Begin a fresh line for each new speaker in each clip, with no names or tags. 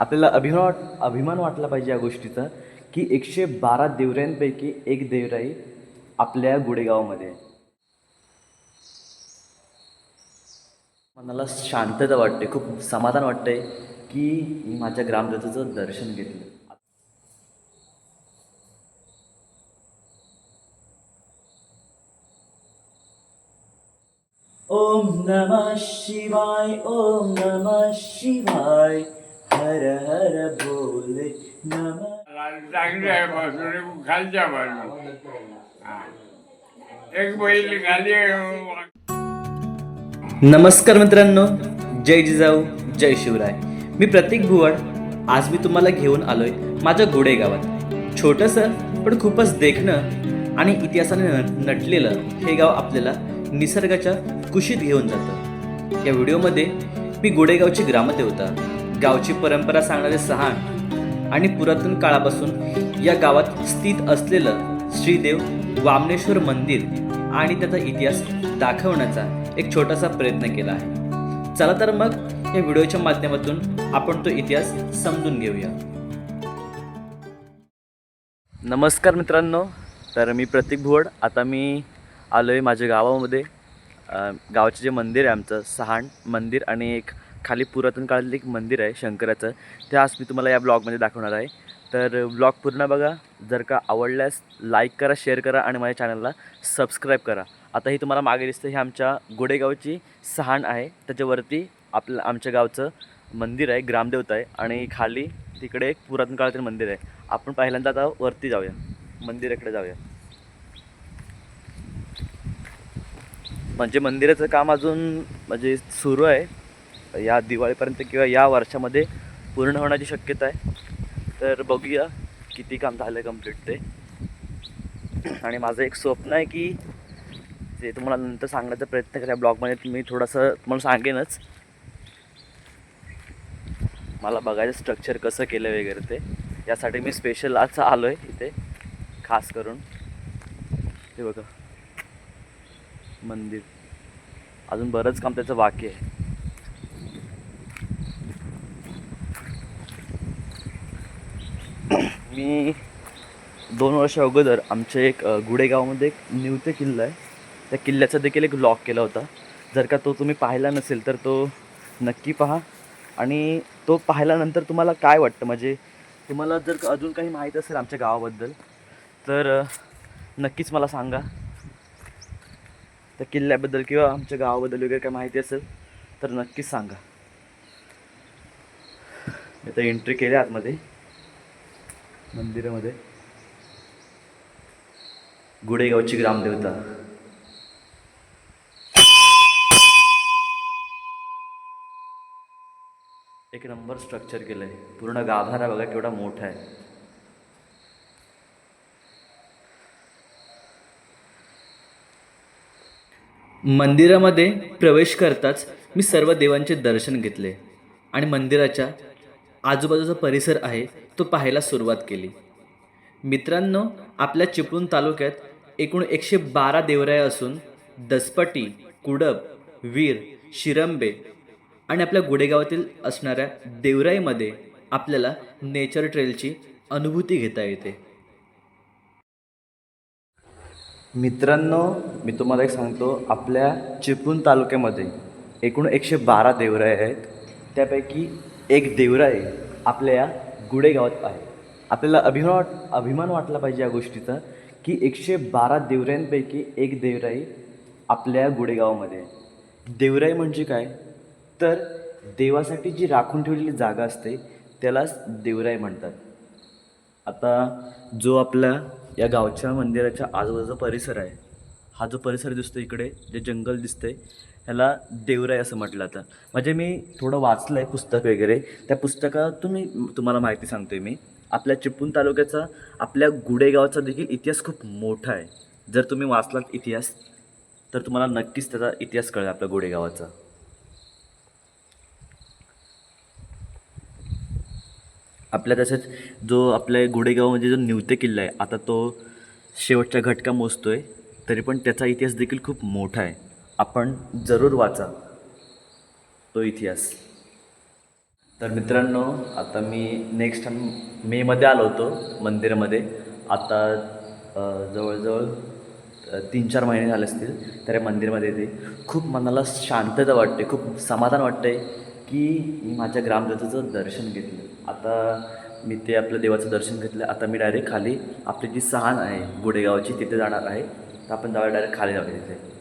आपल्याला अभिमान वाट अभिमान वाटला पाहिजे या गोष्टीचा की एकशे बारा देवऱ्यांपैकी एक देवराई आपल्या गुडेगावमध्ये मनाला शांतता वाटते खूप समाधान वाटतंय की मी माझ्या ग्रामदेवतेचं दर्शन घेतलं. ओम नमः शिवाय ओम नमः शिवाय. हर हर बोले नमः
चांगली आहे बाजूने खालच्या बाजू एक बैल खाली आहे.
नमस्कार मित्रांनो जय जिजाऊ जय शिवराय. मी प्रतीक भुवड. आज मी तुम्हाला घेऊन आलोय माझ्या गोडे गावात. छोटंसं पण खूपच देखणं आणि इतिहासाने नटलेलं हे गाव आपल्याला निसर्गाच्या कुशीत घेऊन जातं. या व्हिडिओमध्ये मी गोडेगावची ग्रामदेवता गावची परंपरा सांगणारे सहान आणि पुरातन काळापासून या गावात स्थित असलेलं श्रीदेव वामनेश्वर मंदिर आणि त्याचा इतिहास दाखवण्याचा एक छोटासा प्रयत्न केला आहे. चला तर मग या व्हिडिओच्या माध्यमातून आपण तो इतिहास समजून घेऊया. नमस्कार मित्रांनो तर मी प्रतीक भुवड. आता मी आलो आहे माझ्या गावामध्ये. गावचे जे मंदिर आहे आमचं सहाण मंदिर आणि एक खाली पुरातन काळातलं एक मंदिर आहे शंकराचं. ते आज मी तुम्हाला या ब्लॉगमध्ये दाखवणार आहे. तर ब्लॉग पूर्ण बघा. जर का आवडल्यास लाईक करा शेअर करा आणि माझ्या चॅनलला सबस्क्राईब करा. आता ही तुम्हाला मागे दिसतं ही आमच्या गोडेगावची सहाण आहे. त्याच्यावरती आपलं आमच्या गावचं मंदिर आहे ग्रामदेवता आहे. आणि खाली तिकडे एक पुरातन काळातील मंदिर आहे. आपण पहिल्यांदा आता वरती जाऊया. मंदिराकडे जाऊया. म्हणजे मंदिराचं काम अजून म्हणजे सुरू आहे. या दिवाळीपर्यंत किंवा या वर्षामध्ये पूर्ण होण्याची शक्यता आहे. तर बघूया किती काम झालं आहे कंप्लीट ते. आणि माझं एक स्वप्न आहे की ते तुम्हाला नंतर सांगण्याचा प्रयत्न करा ब्लॉगमध्ये मी थोडंसं तुम्हाला सांगेनच. मला बघायचं स्ट्रक्चर कसं केलं वगैरे ते. यासाठी मी स्पेशल आज आलो आहे इथे खास करून. हे बघा. मंदिर. अजून बरंच काम त्याचं बाकी आहे. मी दोन वर्ष अगोदर आमच्या एक गुडेगावमध्ये एक निवते किल्ला आहे. त्या किल्ल्याचा देखील एक ब्लॉग केला होता. जर का तो तुम्ही पाहिला नसेल तर तो नक्की पहा. आणि तो पाहिल्यानंतर तुम्हाला काय वाटतं? म्हणजे तुम्हाला जर का अजून काही माहीत असेल आमच्या गावाबद्दल तर नक्कीच मला सांगा. त्या किल्ल्याबद्दल किंवा आमच्या गावाबद्दल वगैरे काय माहिती असेल तर नक्कीच सांगा. मी तर एंट्री केली आतमध्ये. मंदिरामध्ये. गुडेगावची ग्रामदेवता. एक नंबर स्ट्रक्चर केलं आहे पूर्ण गाभारा बघा केवढा मोठा आहे. मंदिरामध्ये प्रवेश करताच मी सर्व देवांचे दर्शन घेतले आणि मंदिराच्या आजूबाजूचा परिसर आहे तो पाहायला सुरुवात केली. मित्रांनो आपल्या चिपळूण तालुक्यात एकूण एकशे बारा देवराया असून दसपटी कुडब वीर शिरंबे आणि आपल्या गुडेगावातील असणाऱ्या देवराईमध्ये आपल्याला नेचर ट्रेलची अनुभूती घेता येते. मित्रांनो मी तुम्हाला एक सांगतो आपल्या चिपळूण तालुक्यामध्ये एकूण एकशे बारा देवराय आहेत. त्यापैकी एक देवराय आपल्या या गुडेगावात आहे. आपल्याला अभिमान वाट अभिमान वाटला पाहिजे या गोष्टीचा की एकशे बारा देवरायांपैकी एक देवराई आपल्या गुडेगावामध्ये देवराई म्हणजे काय? तर देवासाठी जी राखून ठेवलेली जागा असते त्यालाच देवराई म्हणतात. आता जो आपला या गावच्या मंदिराच्या आजूबाजूचा परिसर आहे हा जो परिसर दिसतो इकडे जे जंगल दिसतंय ह्याला देवराय असं म्हटलं जातं. म्हणजे मी थोडं वाचलं आहे पुस्तक वगैरे. त्या पुस्तकातून मी तुम्हाला माहिती सांगतोय मी. आपल्या चिपळूण तालुक्याचा आपल्या गुडेगावचा देखील इतिहास खूप मोठा आहे. जर तुम्ही वाचलात इतिहास तर तुम्हाला नक्कीच त्याचा इतिहास कळेल आपल्या गुडेगावाचा. आपल्या तसेच जो आपल्या गुडेगावमध्ये जो निवते किल्ला आहे आता तो शेवटच्या घटका मोजतो आहे तरी पण त्याचा इतिहास देखील खूप मोठा आहे. आपण जरूर वाचा. तो इतिहास. तर मित्रांनो आता मी नेक्स्ट टाईम मेमध्ये आलो होतो मंदिरामध्ये. आता जवळजवळ तीन चार महिने झाले असतील तर या मंदिरमध्ये येते. खूप मनाला शांतता वाटते खूप समाधान वाटते की मी माझ्या ग्रामदेवतेचं दर्शन घेतलं. आता मी ते आपल्या देवाचं दर्शन घेतलं. आता मी डायरेक्ट खाली आपली जी सहान आहे गुडेगावची तिथे जाणार आहे. तर आपण जाऊया डायरेक्ट खाली जाऊया तिथे.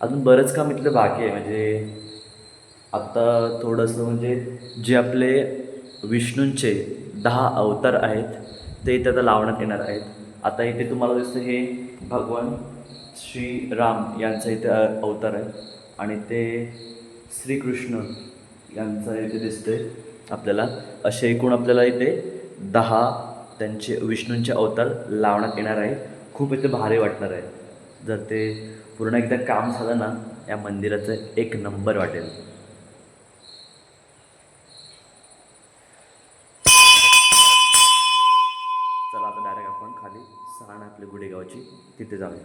अजून बरंच काम इथलं बाकी आहे. म्हणजे आत्ता थोडंसं म्हणजे जे आपले विष्णूंचे दहा अवतार आहेत ते इथे आता लावण्यात येणार आहेत. आता इथे तुम्हाला दिसतं हे भगवान श्री राम यांचा इथे अवतार आहे. आणि ते श्रीकृष्ण यांचा इथे दिसतंय आपल्याला. असे एकूण आपल्याला इथे दहा त्यांचे विष्णूंचे अवतार लावण्यात येणार आहे खूप इथे भारी वाटणार आहे. जर ते पूर्ण एकदा काम झालं ना या मंदिराचं एक नंबर वाटेल. चला आता डायरेक्ट आपण खाली सहाण आपली गुडेगावची तिथे जाऊया.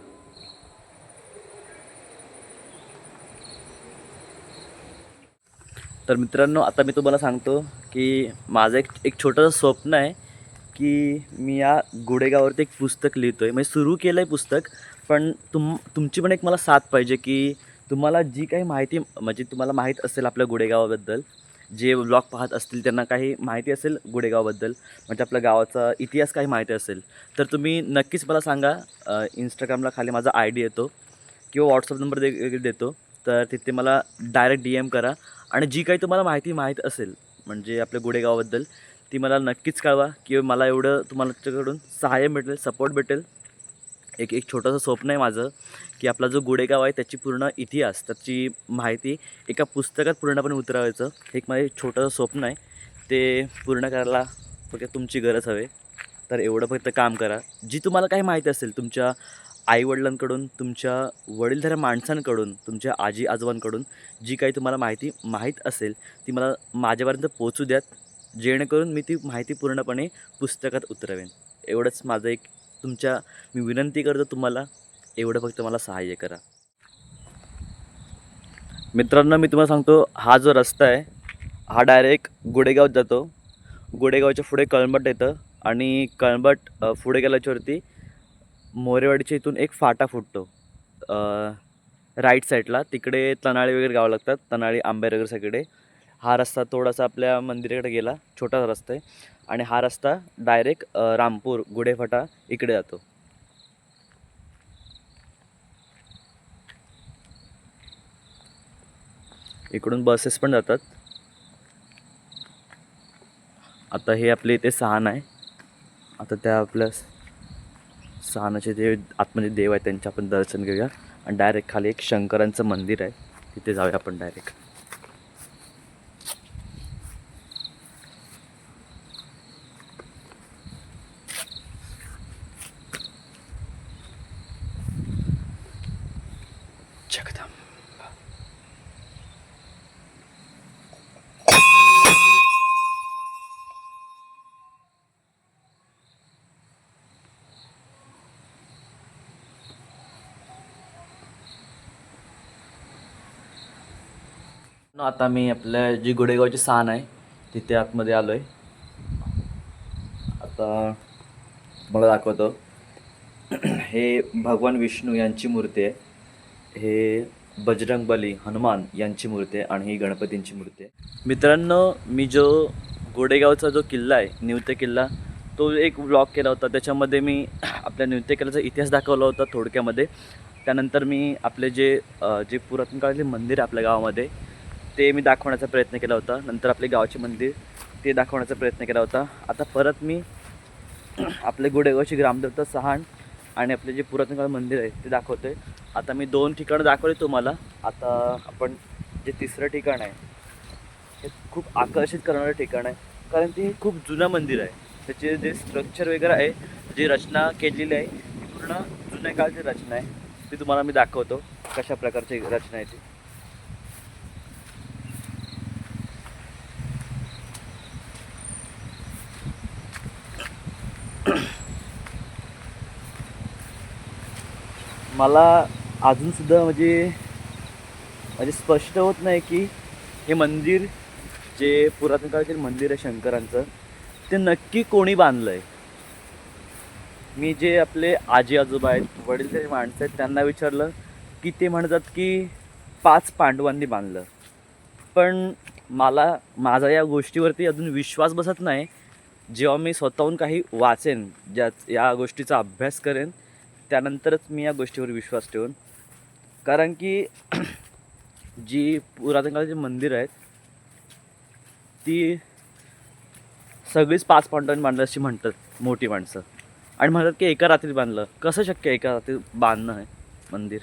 तर मित्रांनो आता मी तुम्हाला सांगतो की माझं एक एक छोटंसं स्वप्न आहे की मी या गुडेगाववरती एक पुस्तक लिहितो आहे म्हणजे सुरू केलं आहे पुस्तक पण तुम तुमची पण एक मला साथ पाहिजे की तुम्हाला जी काही माहिती म्हणजे तुम्हाला माहीत असेल आपल्या गुडेगावाबद्दल जे ब्लॉग पाहत असतील त्यांना काही माहिती असेल गुडेगावबद्दल म्हणजे आपल्या गावाचा इतिहास काही माहिती असेल तर तुम्ही नक्कीच मला सांगा इंस्टाग्रामला खाली माझा आय डी येतो किंवा व्हॉट्सअप नंबर दे देतो तर तिथे मला डायरेक्ट डी एम करा आणि जी काही तुम्हाला माहिती माहीत असेल म्हणजे आपल्या गुडेगावाबद्दल ती मला नक्कीच कळवा किंवा मला एवढं तुम्हाला त्याच्याकडून सहाय्य भेटेल सपोर्ट भेटेल एक एक छोटंसं स्वप्न आहे माझं की आपला जो गुडेगाव आहे त्याची पूर्ण इतिहास त्याची माहिती एका पुस्तकात पूर्णपणे उतरवायचं. एक माझं छोटंसं स्वप्न आहे ते पूर्ण करायला फक्त तुमची गरज हवे. तर एवढं फक्त काम करा. जी तुम्हाला काही माहिती असेल तुमच्या आईवडिलांकडून तुमच्या वडीलधाऱ्या माणसांकडून तुमच्या आजी आजोबांकडून जी काही तुम्हाला माहिती माहीत असेल ती मला माझ्यापर्यंत पोचू द्यात. जेणेकरून मी ती माहिती पूर्णपणे पुस्तकात उतरवेन. एवढंच माझं एक तुमच्या मी विनंती करतो तुम्हाला एवढं फक्त मला सहाय्य करा. मित्रांनो मी तुम्हाला सांगतो हा जो रस्ता आहे हा डायरेक्ट गुडेगावात जातो. गुडेगावच्या पुढे कळंबट येतं आणि कळंबट पुढे गेल्याच्यावरती मोरेवाडीच्या इथून एक फाटा फुटतो. राईट साईडला तिकडे तनाळी वगैरे गावं लागतात तनाळी आंबेर वगैरे सगळे. हा रस्ता थोडासा आपल्या मंदिराकडे गेला छोटासा रस्ता आहे. आणि हा रस्ता डायरेक्ट रामपूर गुढेफाटा इकडे जातो. इकडून बसेस पण जातात. आता हे आपले इथे सहान आहे. आता त्या आपल्या सहानाचे जे आतमध्ये देव आहे त्यांचे आपण दर्शन घेऊया. आणि डायरेक्ट खाली एक शंकरांचं मंदिर आहे. तिथे जाऊया आपण डायरेक्ट आता मी आपल्या जी गुडेगावची साण आहे तिथे आतमध्ये आलो आहे आता मला दाखवतो. हे भगवान विष्णू यांची मूर्ती आहे. हे बजरंग बली हनुमान यांची मूर्ती आहे आणि ही गणपतींची मूर्ती आहे. मित्रांनो मी जो गोडेगावचा जो किल्ला आहे निवते किल्ला तो एक ब्लॉग केला होता. त्याच्यामध्ये मी आपल्या निवते किल्ल्याचा इतिहास दाखवला होता थोडक्यामध्ये. त्यानंतर मी आपले जे जे पुरातन काळातले मंदिर आहे आपल्या गावामध्ये ते मी दाखवण्याचा प्रयत्न केला होता. नंतर आपले गावाचे मंदिर ते दाखवण्याचा प्रयत्न केला होता. आता परत मी आपले गुडेगावची ग्रामदेवता सहाण आणि आपले जे पुरातन काळ मंदिर आहे ते दाखवतो आहे आता मी दोन ठिकाणं दाखवले तुम्हाला. आता आपण जे तिसरं ठिकाण आहे हे खूप आकर्षित करणारं ठिकाण आहे. कारण ते खूप जुनं मंदिर आहे. त्याचे जे स्ट्रक्चर वगैरे आहे जी रचना केलेली आहे ती पूर्ण जुन्या काळची रचना आहे. ती तुम्हाला मी दाखवतो कशा प्रकारची रचना आहे ती. मला अजूनसुद्धा म्हणजे म्हणजे स्पष्ट होत नाही की हे मंदिर जे पुरातन काळातील मंदिर आहे शंकरांचं ते नक्की कोणी बांधलं आहे मी जे आपले आजी आजोबा आहेत वडील जे माणसं आहेत त्यांना विचारलं की ते म्हणतात की पाच पांडवांनी बांधलं. पण मला माझा या गोष्टीवरती अजून विश्वास बसत नाही. जेव्हा मी स्वतःहून काही वाचेन ज्या या गोष्टीचा अभ्यास करेन त्यानंतरच मी या गोष्टीवर विश्वास ठेवून कारण की जी पुरातन काळाची मंदिरं आहेत ती सगळीच पाच पांडवांनी बांधलं अशी म्हणतात मोठी माणसं. आणि म्हणतात की एका रात्रीत बांधलं. कसं शक्य एका रात्रीत बांधणं आहे मंदिर?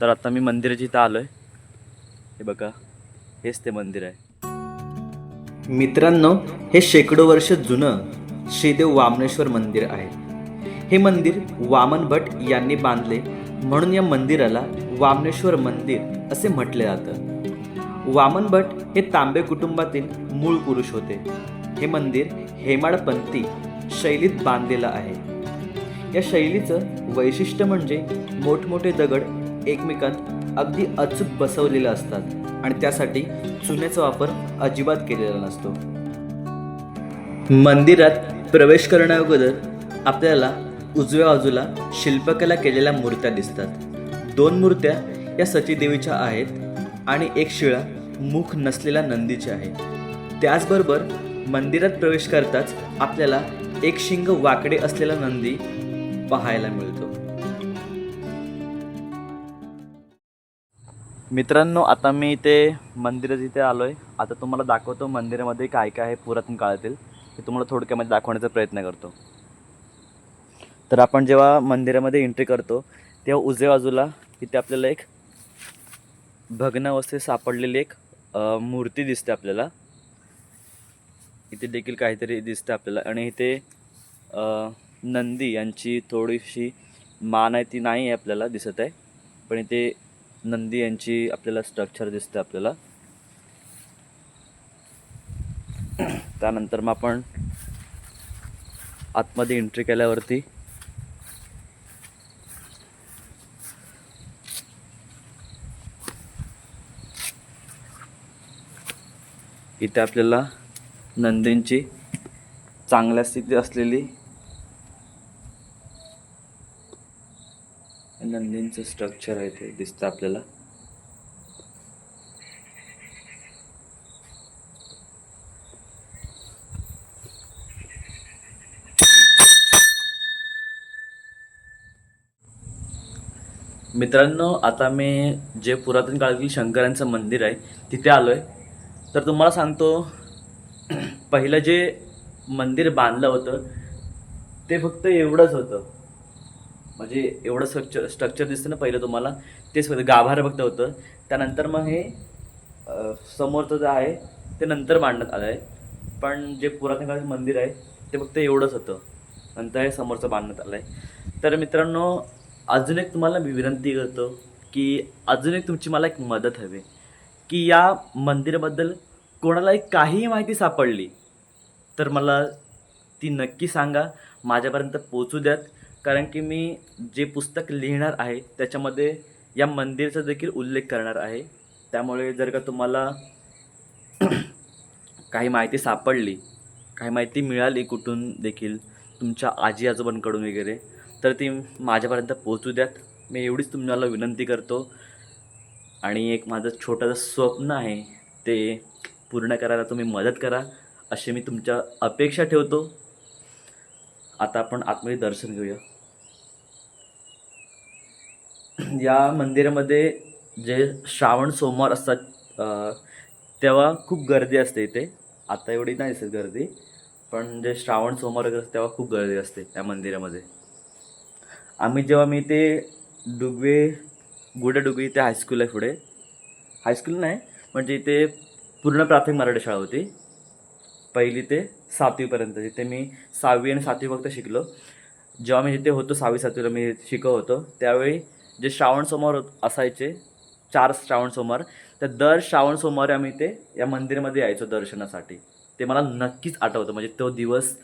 तर आता मी मंदिराच्या इथं आलो आहे हे बघा हेच ते मंदिर आहे. मित्रांनो हे शेकडो वर्ष जुनं श्रीदेव वामनेश्वर मंदिर आहे. हे मंदिर वामन भट यांनी बांधले म्हणून या मंदिराला वामनेश्वर मंदिर असे म्हटले जातं. वामन भट हे तांबे कुटुंबातील मूळ पुरुष होते. हे मंदिर हेमाडपंथी शैलीत बांधलेलं आहे. या शैलीचं वैशिष्ट्य म्हणजे मोठमोठे दगड एकमेकांत अगदी अचूक बसवलेले असतात आणि त्यासाठी चुन्याचा वापर अजिबात केलेला नसतो. मंदिरात प्रवेश करण्याअगोदर आपल्याला उजव्या बाजूला शिल्पकला केलेल्या मूर्त्या दिसतात. दोन मूर्त्या या सतीदेवीच्या आहेत आणि एक शिळा मुख नसलेल्या नंदीची आहे. त्याचबरोबर मंदिरात प्रवेश करताच आपल्याला एक शिंग वाकडे असलेला नंदी पाहायला मिळतो. मित्रांनो आता मी इथे मंदिरात इथे आलो आहे आता तुम्हाला दाखवतो मंदिरामध्ये काय काय आहे पुरातन काळातील. हे तुम्हाला थोडक्यामध्ये दाखवण्याचा प्रयत्न करतो. तर आपण जेव्हा मंदिरामध्ये एंट्री करतो तेव्हा उजव्या बाजूला इथे आपल्याला एक भग्न अवस्थेत सापडलेली एक मूर्ती दिसते आपल्याला. इथे देखील काहीतरी दिसतं आपल्याला. आणि इथे नंदी यांची थोडीशी मान आहे ती नाही आहे आपल्याला दिसत आहे. पण इथे नंदी यांची आपल्याला स्ट्रक्चर दिसतं आपल्याला. त्यानंतर मग आपण आतमध्ये एंट्री केल्यावरती इथे आपल्याला नंदींची चांगल्या स्थितीत असलेली नंदींचं स्ट्रक्चर आहे ते दिसतं आपल्याला. मित्रांनो आता मी जे पुरातन काळातील शंकरांचं मंदिर आहे तिथे आलो आहे तर तुम्हाला सांगतो पहिलं जे मंदिर बांधलं होतं ते फक्त एवढंच होतं. म्हणजे एवढं स्ट्रक्चर स्ट्रक्चर दिसतं ना पहिलं तुम्हाला तेच फक्त गाभार फक्त होतं. त्यानंतर मग हे समोरचं जे आहे ते नंतर बांधण्यात आलं आहे पण जे पुरातन काळाचं मंदिर आहे ते फक्त एवढंच होतं. नंतर हे समोरचं बांधण्यात आलं आहे तर मित्रांनो अजून एक तुम्हाला मी विनंती करतो की अजून एक तुमची मला एक मदत हवी. की या मंदिराबद्दल कोणालाही काहीही माहिती सापडली तर मला ती नक्की सांगा. माझ्यापर्यंत पोचू द्यात. कारण की मी जे पुस्तक लिहिणार आहे त्याच्यामध्ये या मंदिरचा देखील उल्लेख करणार आहे. त्यामुळे जर का तुम्हाला काही माहिती सापडली काही माहिती मिळाली कुठून देखील तुमच्या आजी आजोबांकडून वगैरे तर ती माझ्यापर्यंत पोचू द्यात. मी एवढीच तुम्हाला विनंती करतो. आणि एक माझं छोटंसं स्वप्न आहे ते पूर्ण करायला तुम्ही मदत करा अशी मी तुमच्या अपेक्षा ठेवतो. आता आपण आतमध्ये दर्शन घेऊया. या मंदिरामध्ये जे श्रावण सोमवार असतात तेव्हा खूप गर्दी असते इथे. आता एवढी नाही असते गर्दी पण जे श्रावण सोमवार वगैरे असते तेव्हा खूप गर्दी असते या मंदिरामध्ये. आम्ही जेव्हा मी ते डुगवे गुडे डुगवे इथे हायस्कूल आहे पुढे. हायस्कूल नाही म्हणजे इथे पूर्ण प्राथमिक मराठी शाळा होती. पहिली ते सातवीपर्यंत जिथे मी सहावी आणि सातवी फक्त शिकलो. जेव्हा मी जिथे होतो सहावी सातवीला मी शिकत होतो. त्यावेळी जे श्रावण सोमवार असायचे चार श्रावण सोमवार तर दर श्रावण सोमवारी आम्ही ते या मंदिरामध्ये यायचो दर्शनासाठी. ते मला नक्कीच आठवतं म्हणजे तो दिवस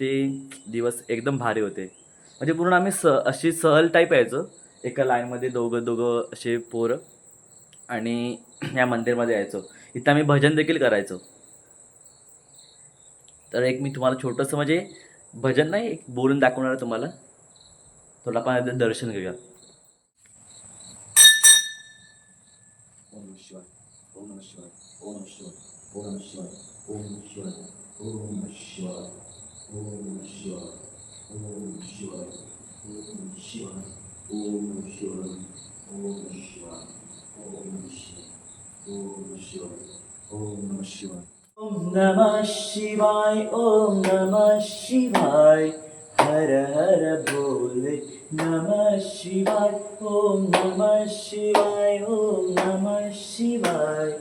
ते दिवस एकदम भारी होते. म्हणजे पूर्ण आम्ही स अशी सहल टाईप यायचो. एका लाईनमध्ये दोघं दोघं असे पोरं आणि या मंदिरमध्ये यायचो. इथं आम्ही भजन देखील करायचो. तर एक मी तुम्हाला छोटंसं म्हणजे भजन नाही एक बोलून दाखवणार आहे तुम्हाला. थोडं आपण दर्शन घेऊया. ओम शिवाय ओम शिवाय ओम शिवाय ओम शिवाय ओम शिवाय ओम शिवाय ओम शिवाय. Om Shiva, Om Shiva, Om Shiva, Om Shiva, Om Shiva, Om Shiva, Om Shiva. Om Namah Shivay, Om Namah Shivay, Hara Hara Bole, Namah Shivay, Om Namah Shivay, Om Namah Shivay,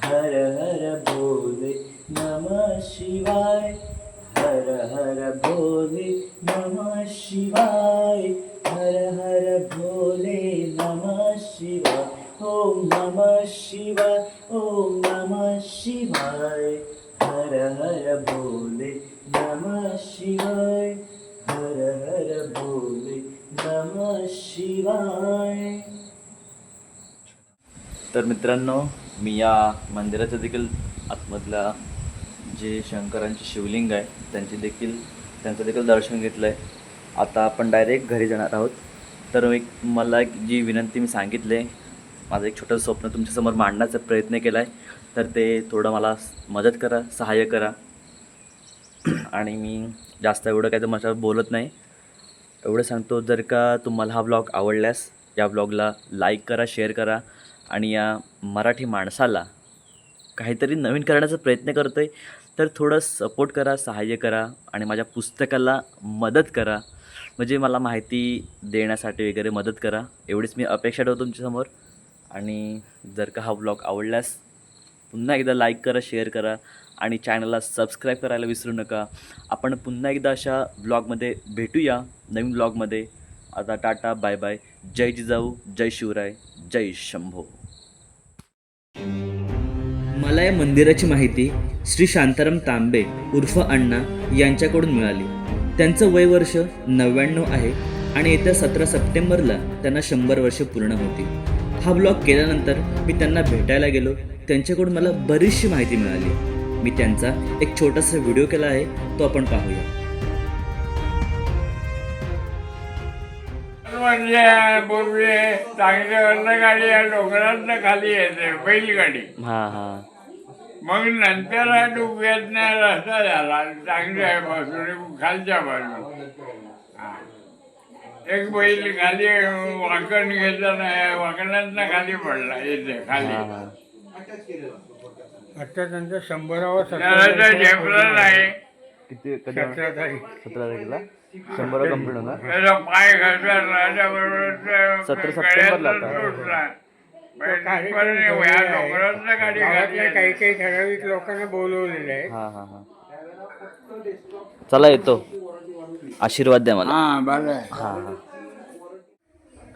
Hara Hara Bole, Namah Shivay. हर हर भोले नमः शिवाय। हर हर भोले नमः शिवाय। हर नमः शिवाय ओम नमः शिवाय ओम नमः शिवाय। हर हर भोले नमः शिवाय। हर हर भोले नमः शिवाय। तर मित्रांनो मी या मंदिराच्या देखील आतमधल्या जे शंकरांचे शिवलिंग आहे त्यांचे देखील त्यांचं देखील दर्शन घेतलं आहे आता आपण डायरेक्ट घरी जाणार आहोत. तर एक मला एक जी विनंती मी सांगितले माझं एक छोटं स्वप्न तुमच्यासमोर मांडण्याचा प्रयत्न केला आहे तर ते थोडं मला मदत करा सहाय्य करा. आणि मी जास्त एवढं काय तर माझ्या बोलत नाही. एवढं सांगतो जर का तुम्हाला हा ब्लॉग आवडल्यास या ब्लॉगला लाईक करा शेअर करा आणि या मराठी माणसाला काहीतरी नवीन करण्याचा प्रयत्न करतो आहे तर थोडं सपोर्ट करा सहाय्य करा आणि माझ्या पुस्तकाला मदत करा. म्हणजे मला माहिती देण्यासाठी वगैरे मदत करा. एवढीच मी अपेक्षा ठेवतो तुमच्यासमोर. आणि जर का हा ब्लॉग आवडल्यास पुन्हा एकदा लाईक करा शेअर करा आणि चॅनलला सबस्क्राईब करायला विसरू नका. आपण पुन्हा एकदा अशा ब्लॉगमध्ये भेटूया नवीन ब्लॉगमध्ये आता टाटा बाय बाय जय जिजाऊ जय शिवराय जय शंभो. मला या मंदिराची माहिती श्री शांताराम तांबे उर्फ अण्णा यांच्याकडून मिळाली. त्यांचं वय वर्ष नव्याण्णव आहे आणि येत्या सतरा सप्टेंबरला त्यांना शंभर वर्ष पूर्ण होतील. हा ब्लॉग केल्यानंतर मी त्यांना भेटायला गेलो. त्यांच्याकडून मला बरीचशी माहिती मिळाली. मी त्यांचा एक छोटासा व्हिडिओ केला आहे तो आपण पाहूया.
म्हणजे पूर्वी चांगल्यावरनं गाडी या डोंगरातनं खाली येते बैलगाडी.
हां हां.
मग नंतर हा डुब्यातनं रस्ता झाला. चांगल्या बाजूने खालच्या बाजूने. एक बैल खाली वाकण घेताना वाकणातनं खाली पडला येते खाली.
आता त्यांचा शंभरावा
झेपलं नाही.
किती
सतरा
तारखेला? कंप्लीट होणार?
त्याचा पाय घसरला त्याबरोबर
सतरा सप्टेंबरला
गावातल्या. काही काही ठराविक लोकांना बोलवलेलं आहे.
हां हां हां. चला येतो. आशीर्वाद द्या मला.
हा बरं आहे.
हां हां.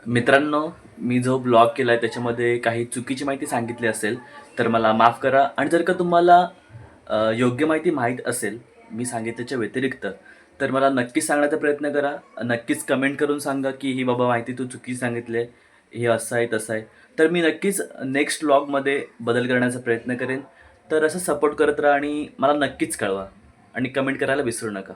मित्रांनो मी जो ब्लॉग केला आहे त्याच्यामध्ये काही चुकीची माहिती सांगितली असेल तर मला माफ करा. आणि जर का तुम्हाला अ, योग्य माहिती माहीत असेल मी सांगितल्याच्या व्यतिरिक्त तर मला नक्कीच सांगण्याचा प्रयत्न करा. नक्कीच कमेंट करून सांगा की ही बाबा माहिती तू चुकी सांगितली आहे. हे असं आहे तसं आहे. तर मी नक्कीच नेक्स्ट ब्लॉगमध्ये बदल करण्याचा प्रयत्न करेन. तर असं सपोर्ट करत राहा आणि मला नक्कीच कळवा. आणि कमेंट करायला विसरू नका.